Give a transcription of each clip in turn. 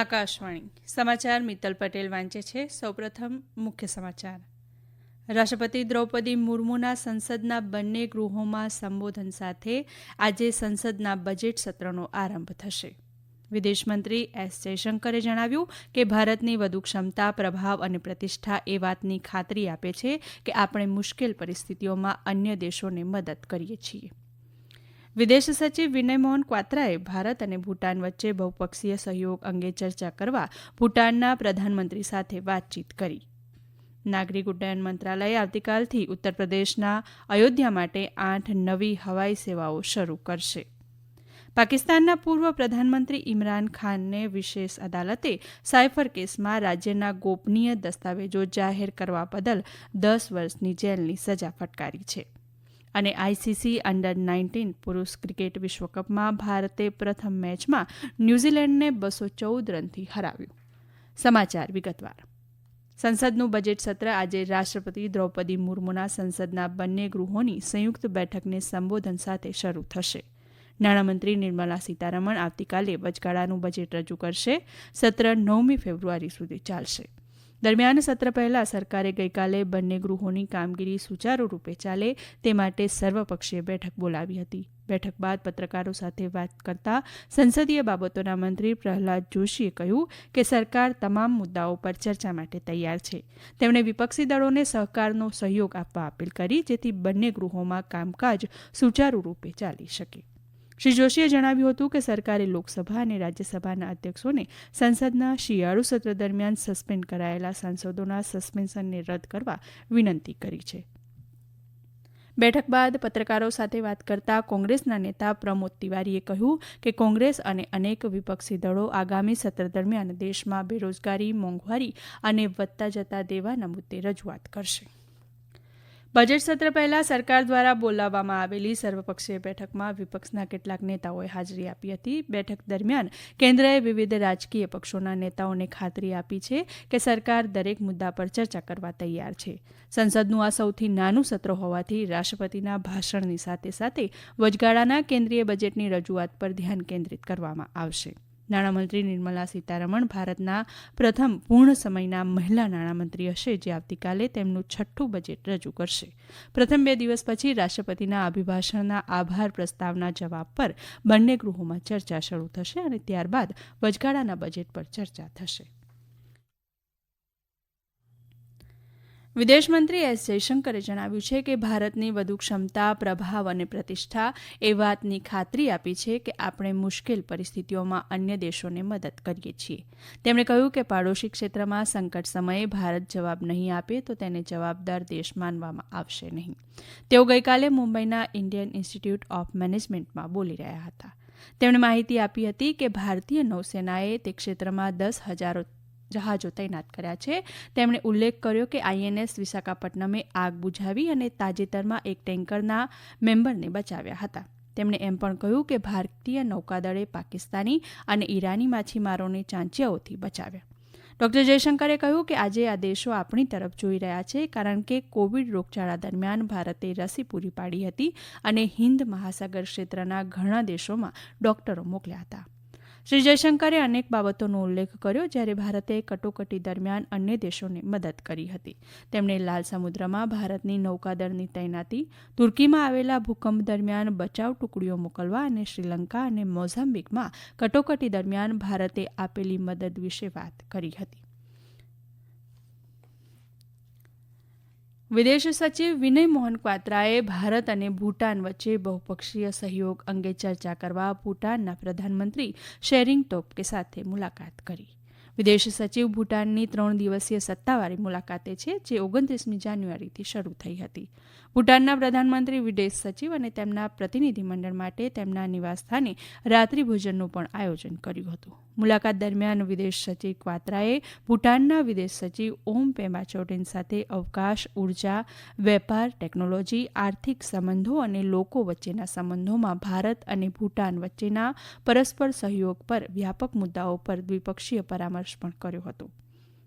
આકાશવાણી. સમાચાર મિત્તલ પટેલ વાંચે છે. સૌપ્રથમ મુખ્ય સમાચાર. રાષ્ટ્રપતિ દ્રૌપદી મુર્મુના સંસદના બંને ગૃહોમાં સંબોધન સાથે આજે સંસદના બજેટ સત્રનો આરંભ થશે. વિદેશમંત્રી એસ જયશંકરે જણાવ્યું કે ભારતની વધુ ક્ષમતા, પ્રભાવ અને પ્રતિષ્ઠા એ વાતની ખાતરી આપે છે કે આપણે મુશ્કેલ પરિસ્થિતિઓમાં અન્ય દેશોને મદદ કરીએ છીએ. વિદેશ સચિવ વિનય મોહન ક્વાત્રાએ ભારત અને ભૂટાન વચ્ચે બહુપક્ષીય સહયોગ અંગે ચર્ચા કરવા ભૂટાનના પ્રધાનમંત્રી સાથે વાતચીત કરી. નાગરિક ઉડ્ડયન મંત્રાલયે આવતીકાલથી ઉત્તર પ્રદેશના અયોધ્યા માટે આઠ નવી હવાઈ સેવાઓ શરૂ કરશે. પાકિસ્તાનના પૂર્વ પ્રધાનમંત્રી ઇમરાન ખાનને વિશેષ અદાલતે સાયફર કેસમાં રાજ્યના ગોપનીય દસ્તાવેજો જાહેર કરવા બદલ દસ વર્ષની જેલની સજા ફટકારી છે. અને આઈસીસી અંડર નાઇન્ટીન પુરુષ ક્રિકેટ વિશ્વકપમાં ભારતે પ્રથમ મેચમાં ન્યૂઝીલેન્ડને બસો ચૌદ રનથી હરાવ્યું. સમાચાર વિગતવાર. સંસદનું બજેટ સત્ર આજે રાષ્ટ્રપતિ દ્રૌપદી મુર્મુના સંસદના બંને ગૃહોની સંયુક્ત બેઠકને સંબોધન સાથે શરૂ થશે. નાણામંત્રી નિર્મલા સીતારમણ આવતીકાલે વચગાળાનું બજેટ રજૂ કરશે. સત્ર નવમી ફેબ્રુઆરી સુધી ચાલશે. દરમિયાન સત્ર પહેલા સરકારે ગઈકાલે બંને ગૃહોની કામગીરી સુચારૂરૂપે ચાલે તે માટે સર્વપક્ષીય બેઠક બોલાવી હતી. બેઠક બાદ પત્રકારો સાથે વાત કરતા સંસદીય બાબતોના મંત્રી પ્રહલાદ જોશીએ કહ્યું કે સરકાર તમામ મુદ્દાઓ પર ચર્ચા માટે તૈયાર છે. તેમણે વિપક્ષી દળોને સહકારનો સહયોગ આપવા અપીલ કરી જેથી બંને ગૃહોમાં કામકાજ સુચારૂરૂપે ચાલી શકે. શ્રી જોશીએ જણાવ્યું હતું કે સરકારે લોકસભા અને રાજ્યસભાના અધ્યક્ષોને સંસદના શિયાળુ સત્ર દરમિયાન સસ્પેન્ડ કરાયેલા સાંસદોના સસ્પેન્શનને રદ કરવા વિનંતી કરી છે. બેઠક બાદ પત્રકારો સાથે વાત કરતા કોંગ્રેસના નેતા પ્રમોદ તિવારીએ કહ્યું કે કોંગ્રેસ અને અનેક વિપક્ષી દળો આગામી સત્ર દરમિયાન દેશમાં બેરોજગારી, મોંઘવારી અને વધતા જતા દેવાના મુદ્દે રજૂઆત કરશે. બજેટ સત્ર પહેલા સરકાર દ્વારા બોલાવવામાં આવેલી સર્વપક્ષીય બેઠકમાં વિપક્ષના કેટલાક નેતાઓએ હાજરી આપી હતી. બેઠક દરમિયાન કેન્દ્રએ વિવિધ રાજકીય પક્ષોના નેતાઓને ખાતરી આપી છે કે સરકાર દરેક મુદ્દા પર ચર્ચા કરવા તૈયાર છે. સંસદનું આ સૌથી નાનું સત્ર હોવાથી રાષ્ટ્રપતિના ભાષણની સાથે સાથે વચગાળાના કેન્દ્રીય બજેટની રજૂઆત પર ધ્યાન કેન્દ્રિત કરવામાં આવશે. નાણામંત્રી નિર્મલા સીતારમણ ભારતના પ્રથમ પૂર્ણ સમયના મહિલા નાણામંત્રી હશે, જે આવતીકાલે તેમનું છઠ્ઠું બજેટ રજૂ કરશે. પ્રથમ બે દિવસ પછી રાષ્ટ્રપતિના અભિભાષણના આભાર પ્રસ્તાવના જવાબ પર બંને ગૃહોમાં ચર્ચા શરૂ થશે અને ત્યારબાદ વચગાળાના બજેટ પર ચર્ચા થશે. વિદેશમંત્રી એસ જયશંકરે જણાવ્યું છે કે ભારતની વધુ ક્ષમતા, પ્રભાવ અને પ્રતિષ્ઠા એ વાતની ખાતરી આપી છે કે આપણે મુશ્કેલ પરિસ્થિતિઓમાં અન્ય દેશોને મદદ કરીએ છીએ. તેમણે કહ્યું કે પાડોશી ક્ષેત્રમાં સંકટ સમયે ભારત જવાબ નહીં આપે તો તેને જવાબદાર દેશ માનવામાં આવશે નહીં. તેઓ ગઈકાલે મુંબઈના ઇન્ડિયન ઇન્સ્ટિટ્યૂટ ઓફ મેનેજમેન્ટમાં બોલી રહ્યા હતા. તેમણે માહિતી આપી હતી કે ભારતીય નૌસેનાએ તે ક્ષેત્રમાં દસ હજારો જહાજો તૈનાત કર્યા છે. તેમણે ઉલ્લેખ કર્યો કે આઈએનએસ વિશાખાપટ્ટનમે આગ બુઝાવી અને તાજેતરમાં એક ટેન્કરના મેમ્બરને બચાવ્યા હતા. તેમણે એમ પણ કહ્યું કે ભારતીય નૌકાદળે પાકિસ્તાની અને ઈરાની માછીમારોને ચાંચિયાઓથી બચાવ્યા. ડોક્ટર જયશંકરે કહ્યું કે આજે આ દેશો આપણી તરફ જોઈ રહ્યા છે કારણ કે કોવિડ રોગચાળા દરમિયાન ભારતે રસી પૂરી પાડી હતી અને હિન્દ મહાસાગર ક્ષેત્રના ઘણા દેશોમાં ડોક્ટરો મોકલ્યા હતા. શ્રી જયશંકરે અનેક બાબતોનો ઉલ્લેખ કર્યો જ્યારે ભારતે કટોકટી દરમિયાન અન્ય દેશોને મદદ કરી હતી. તેમણે લાલ સમુદ્રમાં ભારતની નૌકાદળની તૈનાતી, તુર્કીમાં આવેલા ભૂકંપ દરમિયાન બચાવ ટુકડીઓ મોકલવા અને શ્રીલંકા અને મોઝામ્બિકમાં કટોકટી દરમિયાન ભારતે આપેલી મદદ વિશે વાત કરી હતી. વિદેશ સચિવ વિનય મોહન ક્વાત્રાએ ભારત અને ભૂટાન વચ્ચે બહુપક્ષીય સહયોગ અંગે ચર્ચા કરવા ભૂટાનના પ્રધાનમંત્રી શેરિંગ ટોપકે સાથે મુલાકાત કરી. વિદેશ સચિવ ભૂટાનની ત્રણ દિવસીય સત્તાવારી મુલાકાતે છે, જે ઓગણત્રીસમી જાન્યુઆરીથી શરૂ થઈ હતી. ભૂટાનના પ્રધાનમંત્રી વિદેશ સચિવ અને તેમના પ્રતિનિધિમંડળ માટે તેમના નિવાસસ્થાને રાત્રિ ભોજનનું પણ આયોજન કર્યું હતું. મુલાકાત દરમિયાન વિદેશ સચિવ ક્વાત્રાએ ભૂટાનના વિદેશ સચિવ ઓમ પેમા ચોટેન સાથે અવકાશ, ઊર્જા, વેપાર, ટેકનોલોજી, આર્થિક સંબંધો અને લોકો વચ્ચેના સંબંધોમાં ભારત અને ભૂટાન વચ્ચેના પરસ્પર સહયોગ પર વ્યાપક મુદ્દાઓ પર દ્વિપક્ષીય પરામર્શ પણ કર્યો હતો.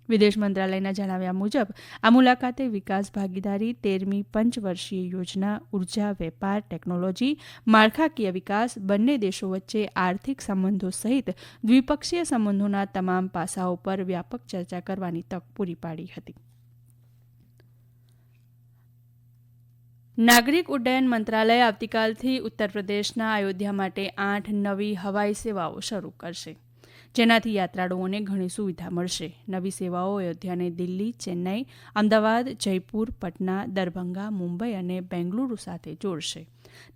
વિદેશ મંત્રાલયના જણાવ્યા મુજબ, આ મુલાકાતે વિકાસ ભાગીદારી, તેરમી પંચવર્ષીય યોજના, ઊર્જા, વેપાર, ટેકનોલોજી, માળખાકીય વિકાસ, બંને દેશો વચ્ચે આર્થિક સંબંધો સહિત દ્વિપક્ષીય સંબંધોના તમામ પાસાઓ પર વ્યાપક ચર્ચા કરવાની તક પૂરી પાડી હતી. નાગરિક ઉડ્ડયન મંત્રાલય આવતીકાલથી ઉત્તર પ્રદેશના અયોધ્યા માટે આઠ નવી હવાઈ સેવાઓ શરૂ કરશે. જેનાથી યાત્રાળુઓને ઘણી સુવિધા મળશે. નવી સેવાઓ અયોધ્યાને દિલ્હી, ચેન્નઈ, અમદાવાદ, જયપુર, પટના, દરભંગા, મુંબઈ અને બેંગલુરુ સાથે જોડશે.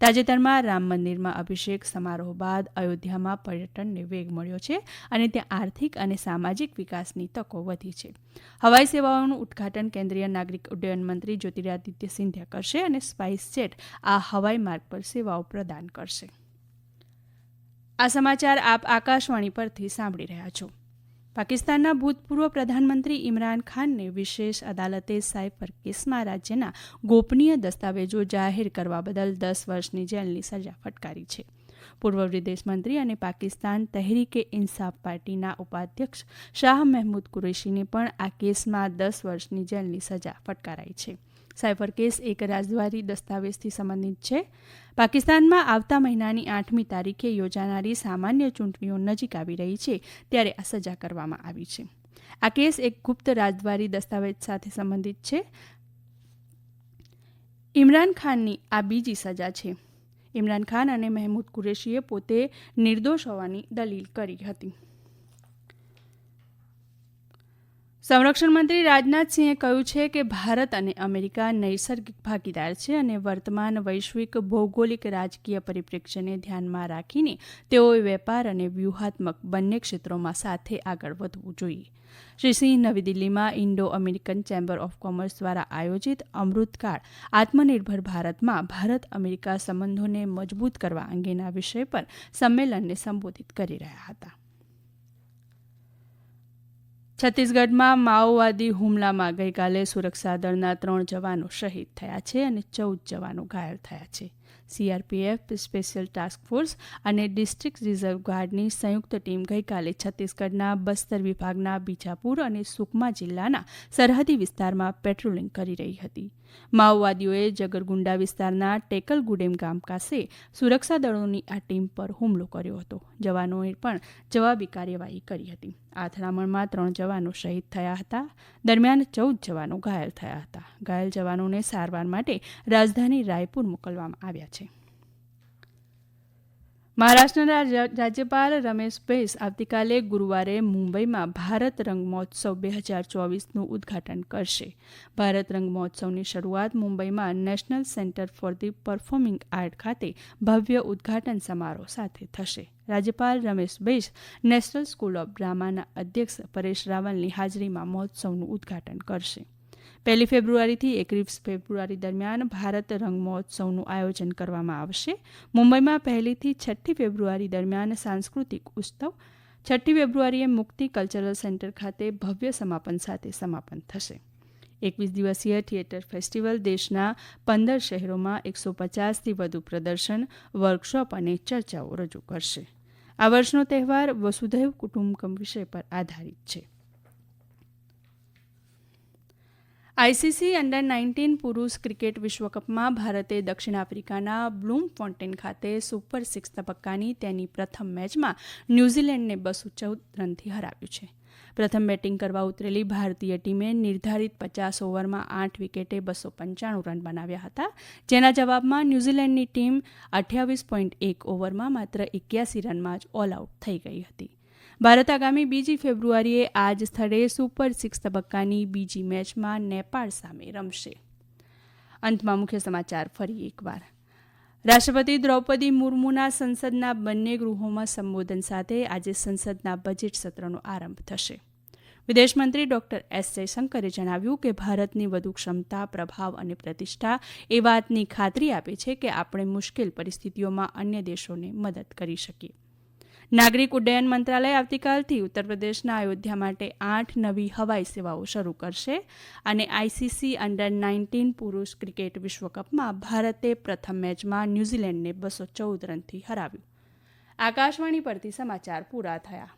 તાજેતરમાં રામ મંદિરમાં અભિષેક સમારોહ બાદ અયોધ્યામાં પર્યટનને વેગ મળ્યો છે અને ત્યાં આર્થિક અને સામાજિક વિકાસની તકો વધી છે. હવાઈ સેવાઓનું ઉદઘાટન કેન્દ્રીય નાગરિક ઉડ્ડયન મંત્રી જ્યોતિરાદિત્ય સિંધિયા કરશે અને સ્પાઇસ જેટ આ હવાઈ માર્ગ પર સેવાઓ પ્રદાન કરશે. આ સમાચાર આપ આકાશવાણી પરથી સાંભળી રહ્યા છો. પાકિસ્તાનના ભૂતપૂર્વ પ્રધાનમંત્રી ઇમરાન ખાનને વિશેષ અદાલતે સાયફર કેસમાં રાજ્યના ગોપનીય દસ્તાવેજો જાહેર કરવા બદલ દસ વર્ષની જેલની સજા ફટકારી છે. પૂર્વ વિદેશ મંત્રી અને પાકિસ્તાન તહેરીકે ઇન્સાફ પાર્ટીના ઉપાધ્યક્ષ શાહ મહેમૂદ કુરેશીને પણ આ કેસમાં દસ વર્ષની જેલની સજા ફટકારાઈ છે. સાયફર કેસ એક રાજદ્વારી દસ્તાવેજથી સંબંધિત છે. પાકિસ્તાનમાં આવતા મહિનાની આઠમી તારીખે યોજાનારી સામાન્ય ચૂંટણીઓ નજીક આવી રહી છે, ત્યારે આ સજા કરવામાં આવી છે. આ કેસ એક ગુપ્ત રાજદ્વારી દસ્તાવેજ સાથે સંબંધિત છે. ઇમરાન ખાનની આ બીજી સજા છે. ઇમરાન ખાન અને મહેમૂદ કુરેશીએ પોતે નિર્દોષ હોવાની દલીલ કરી હતી. સંરક્ષણ મંત્રી રાજનાથસિંહે કહ્યું છે કે ભારત અને અમેરિકા નૈસર્ગિક ભાગીદાર છે અને વર્તમાન વૈશ્વિક ભૌગોલિક રાજકીય પરિપ્રેક્ષ્યને ધ્યાનમાં રાખીને તેઓએ વેપાર અને વ્યૂહાત્મક બંને ક્ષેત્રોમાં સાથે આગળ વધવું જોઈએ. શ્રી સિંહ નવી દિલ્હીમાં Indo American Chamber of Commerce દ્વારા આયોજિત અમૃતકાળ, આત્મનિર્ભર ભારતમાં ભારત અમેરિકા સંબંધોને મજબૂત કરવા અંગેના વિષય પર સંમેલનને સંબોધિત કરી રહ્યા હતા. છત્તીસગઢમાં માઓવાદી હુમલામાં ગઈકાલે સુરક્ષા દળના ત્રણ જવાનો શહીદ થયા છે અને ચૌદ જવાનો ઘાયલ થયા છે. સીઆરપીએફ સ્પેશિયલ ટાસ્ક ફોર્સ અને ડિસ્ટ્રિક્ટ રિઝર્વ ગાર્ડની સંયુક્ત ટીમ ગઈકાલે છત્તીસગઢના બસ્તર વિભાગના બીજાપુર અને સુકમા જિલ્લાના સરહદી વિસ્તારમાં પેટ્રોલિંગ કરી રહી હતી. માઓવાદીઓએ જગરગુંડા વિસ્તારના ટેકલગુડેમ ગામ પાસે સુરક્ષા દળોની આ ટીમ પર હુમલો કર્યો હતો. જવાનોએ પણ જવાબી કાર્યવાહી કરી હતી. આ અથડામણમાં ત્રણ જવાનો શહીદ થયા હતા. દરમિયાન ચૌદ જવાનો ઘાયલ થયા હતા. ઘાયલ જવાનોને સારવાર માટે રાજધાની રાયપુર મોકલવામાં આવ્યા છે. મહારાષ્ટ્રના રાજ્યપાલ રમેશ બૈસ આવતીકાલે ગુરુવારે મુંબઈમાં ભારત રંગ મહોત્સવ બે હજાર ચોવીસનું ઉદ્ઘાટન કરશે. ભારત રંગ મહોત્સવની શરૂઆત મુંબઈમાં National Centre for the Performing Art ખાતે ભવ્ય ઉદ્ઘાટન સમારોહ સાથે થશે. રાજ્યપાલ Ramesh Bais National School of ડ્રામાના અધ્યક્ષ પરેશ રાવલની હાજરીમાં મહોત્સવનું ઉદ્ઘાટન કરશે. પહેલી ફેબ્રુઆરીથી એકવીસ ફેબ્રુઆરી દરમિયાન ભારત રંગ મહોત્સવનું આયોજન કરવામાં આવશે. મુંબઈમાં પહેલીથી છઠ્ઠી ફેબ્રુઆરી દરમિયાન સાંસ્કૃતિક ઉત્સવ, છઠ્ઠી ફેબ્રુઆરીએ મુક્તિ કલ્ચરલ સેન્ટર ખાતે ભવ્ય સમાપન સાથે સમાપન થશે. એકવીસ દિવસીય થિયેટર ફેસ્ટિવલ દેશના પંદર શહેરોમાં એકસો પચાસથી વધુ પ્રદર્શન, વર્કશોપ અને ચર્ચાઓ રજૂ કરશે. આ વર્ષનો તહેવાર વસુધૈવ કુટુંબકમ વિષય પર આધારિત છે. આઈસીસી અંડર નાઇન્ટીન પુરુષ ક્રિકેટ વિશ્વકપમાં ભારતે દક્ષિણ આફ્રિકાના બ્લૂમ ફોન્ટેન ખાતે સુપર સિક્સ તબક્કાની તેની પ્રથમ મેચમાં ન્યૂઝીલેન્ડને બસો ચૌદ રનથી હરાવ્યું છે. પ્રથમ બેટિંગ કરવા ઉતરેલી ભારતીય ટીમે નિર્ધારિત પચાસ ઓવરમાં આઠ વિકેટે બસો પંચાણું રન બનાવ્યા હતા, જેના જવાબમાં ન્યૂઝીલેન્ડની ટીમ અઠ્યાવીસ પોઈન્ટ એક ઓવરમાં માત્ર એક્યાસી રનમાં જ ઓલ આઉટ થઈ ગઈ હતી. ભારત આગામી બીજી ફેબ્રુઆરીએ આ જ સ્થળે સુપર સિક્સ તબક્કાની બીજી મેચમાં નેપાળ સામે રમશે. અંતમાં મુખ્ય સમાચાર ફરી એકવાર. રાષ્ટ્રપતિ દ્રૌપદી મુર્મુના સંસદના બંને ગૃહોમાં સંબોધન સાથે આજે સંસદના બજેટ સત્રનો આરંભ થશે. વિદેશમંત્રી ડોક્ટર એસ જયશંકરે જણાવ્યું કે ભારતની વધુ ક્ષમતા, પ્રભાવ અને પ્રતિષ્ઠા એ વાતની ખાતરી આપે છે કે આપણે મુશ્કેલ પરિસ્થિતિઓમાં અન્ય દેશોને મદદ કરી શકીએ. નાગરિક ઉડ્ડયન મંત્રાલય આવતીકાલથી ઉત્તર પ્રદેશના અયોધ્યા માટે આઠ નવી હવાઈ સેવાઓ શરૂ કરશે અને આઈસીસી અંડર નાઇન્ટીન પુરુષ ક્રિકેટ વિશ્વકપમાં ભારતે પ્રથમ મેચમાં ન્યૂઝીલેન્ડને બસો ચૌદ રનથી હરાવ્યું. આકાશવાણી પરથી સમાચાર પૂરા થયા.